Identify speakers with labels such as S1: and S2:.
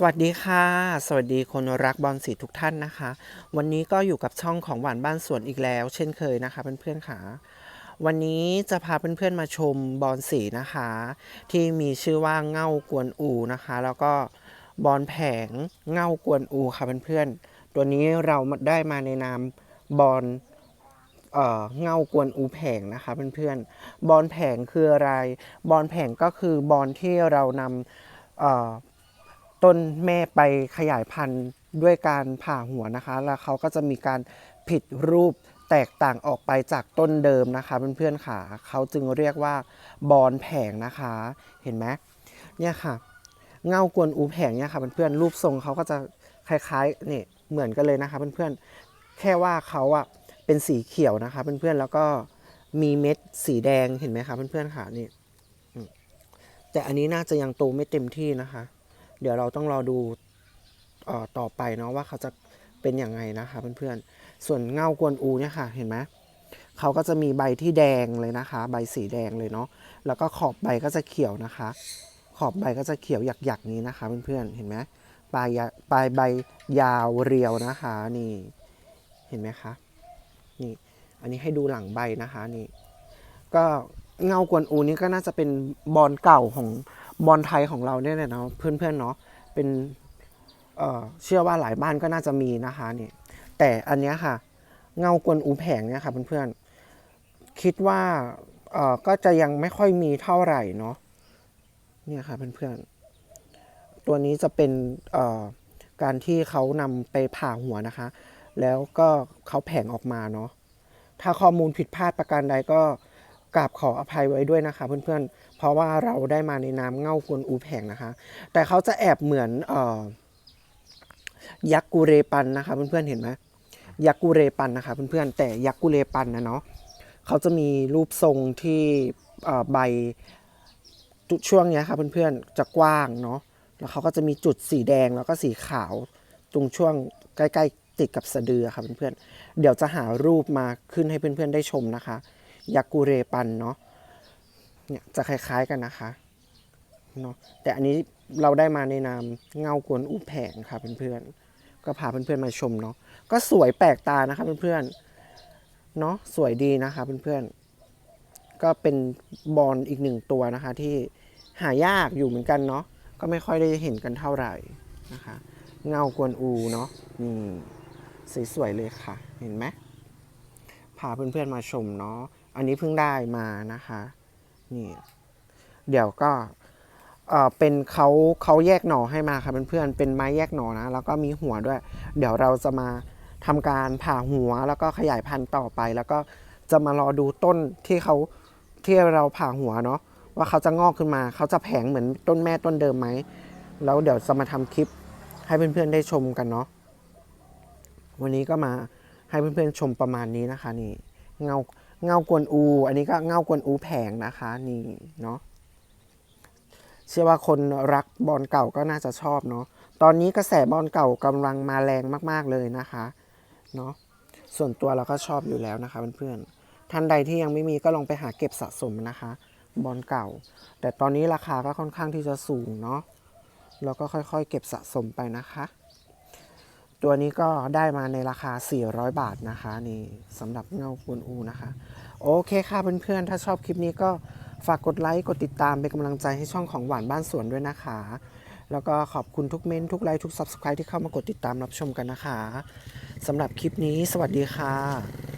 S1: สวัสดีค่ะ สวัสดีคนรักบอลสีทุกท่านนะคะ วันนี้ก็อยู่กับช่องของหวานบ้านสวนอีกแล้ว เช่นเคยนะคะเพื่อนๆค่ะ วันนี้จะพาเพื่อนๆมาชมบอลสีนะคะ ที่มีชื่อว่าเง่ากวนอูนะคะ แล้วก็บอลแผงเง่ากวนอูค่ะเพื่อนๆ ตัวนี้เราได้มาในนามบอลเอ่อเงากวนอูแผงนะคะเพื่อนๆบอลแผงคืออะไร บอลแผงก็คือบอลที่เรานำเอ่อ ต้นแม่ไปขยายพันธุ์ด้วยการผ่าหัวนะคะ แล้วเขาก็จะมีการผิดรูปแตกต่างออกไปจากต้นเดิมนะคะเพื่อนๆค่ะเขาจึงเรียกว่าบอลแผงนะคะเห็นไหมเนี่ยค่ะ เงากวนอูแผงเนี่ยค่ะเพื่อนๆรูปทรงเขาก็จะคล้ายๆนี่เหมือนกันเลยนะคะเพื่อนๆแค่ว่าเขาอะเป็นสีเขียวนะคะเพื่อนๆแล้วก็มีเม็ดสีแดงเห็นไหมคะเพื่อนๆค่ะนี่แต่อันนี้น่าจะยังโตไม่เต็มที่นะคะ เดี๋ยวเราต้องรอดูออต่อไปเนาะว่าเขาจะเป็นอยังไงนะคะเพื่อนๆ ส่วนเงากวนอูเนี่ยค่ะเห็นไหมเขาก็จะมีใบที่แดงเลยนะคะ ใบสีแดงเลยเนาะแล้วก็ขอบใบก็จะเขียวนะคะ ขอบใบก็จะเขียวหยักๆนี้นะคะเพื่อนๆเห็นไหมปลายปลายใบยาวเรียวนะคะนี่เห็นไหมคะนี่อันนี้ให้ดูหลังใบนะคะนี่ก็เงากวนอูนี่ก็น่าจะเป็นบอลเก่าของ บอลไทยของเราเนี่ยแหละเนาะเพื่อนๆเนาะเป็นเเชื่อว่าหลายบ้านก็น่าจะมีนะคะนี่แต่อันเนี้ยค่ะ เงากวนอูแผงเนี่ยค่ะเพื่อนๆคิดว่าก็จะยังไม่ค่อยมีเท่าไหร่เนาะเนี่ยค่ะเพื่อนๆตัวนี้จะเป็นการที่เขานำไปผ่าหัวนะคะ แล้วก็เขาแผงออกมาเนาะถ้าข้อมูลผิดพลาดประการใดก็ กราบขออภัยไว้ด้วยนะคะ เพื่อนๆ เพราะว่าเราได้มาในนามเง่ากวนอูแผงนะคะ แต่เขาจะแอบเหมือนออยักษ์กูเรปันนะคะ เพื่อนๆ เห็นไหมยักษ์กูเรปันนะคะ เพื่อนๆ แต่ยักษ์กูเรปันนะเนาะเขาจะมีรูปทรงที่ใบจุดช่วงเนี้ยครับเพื่อนๆ จะกว้างเนาะ แล้วเขาก็จะมีจุดสีแดงแล้วก็สีขาว ตรงช่วงใกล้ๆติดกับสะดือครับเพื่อนๆ เดี๋ยวจะหารูปมาขึ้นให้เพื่อนๆ ได้ชมนะคะ ยากูเรปันเนาะเนี่ยจะคล้ายๆกันนะคะเนาะแต่อันนี้เราได้มาในนามเงากวนอุแผงค่ะเพื่อนๆก็พาเพื่อนๆมาชมเนาะก็สวยแปลกตานะคะเพื่อนๆเนาะสวยดีนะคะเพื่อนๆก็เป็นบอลอีกหนึ่งตัวนะคะที่หายากอยู่เหมือนกันเนาะก็ไม่ค่อยได้เห็นกันเท่าไหร่นะคะ เงากวนอูเนาะนี่สวยๆเลยค่ะ เห็นไหมพาเพื่อนๆมาชมเนาะ อันนี้เพิ่งได้มานะคะนี่เดี๋ยวก็เออเป็นเขาเขาแยกหน่อให้มาค่ะเพื่อนๆเป็นไม้แยกหน่อนะแล้วก็มีหัวด้วย เดี๋ยวเราจะมาทำการผ่าหัวแล้วก็ขยายพันธุ์ต่อไป แล้วก็จะมารอดูต้นที่เขาที่เราผ่าหัวเนาะว่าเขาจะงอกขึ้นมาเขาจะแผงเหมือนต้นแม่ต้นเดิมไหมแล้วเดี๋ยวจะมาทำคลิปให้เพื่อนๆได้ชมกันเนาะวันนี้ก็มาให้เพื่อนๆชมประมาณนี้นะคะนี่เงา เงากวนอู อันนี้ก็เงากวนอูแผงนะคะนี่เนาะเชื่อว่าคนรักบอลเก่าก็น่าจะชอบเนาะตอนนี้กระแสบอลเก่ากำลังมาแรงมาก ๆเลยนะคะเนาะส่วนตัวเราก็ชอบอยู่แล้วนะคะเพื่อนๆท่านใดที่ยังไม่มีก็ลองไปหาเก็บสะสมนะคะ บอลเก่า แต่ตอนนี้ราคาก็ค่อนข้างที่จะสูงเนาะเราก็ค่อยๆ เก็บสะสมไปนะคะ ตัวนี้ก็ได้มาในราคา 400 บาทนะคะนี่สำหรับเงาปูนอูนะคะ โอเคค่ะเพื่อนๆ ถ้าชอบคลิปนี้ก็ฝากกดไลค์ กดติดตามเป็นกำลังใจให้ช่องของหวานบ้านสวนด้วยนะคะ แล้วก็ขอบคุณทุกเม้นทุกไลค์ ทุก Subscribe ที่เข้ามากดติดตามรับชมกันนะคะสำหรับคลิปนี้ สวัสดีค่ะ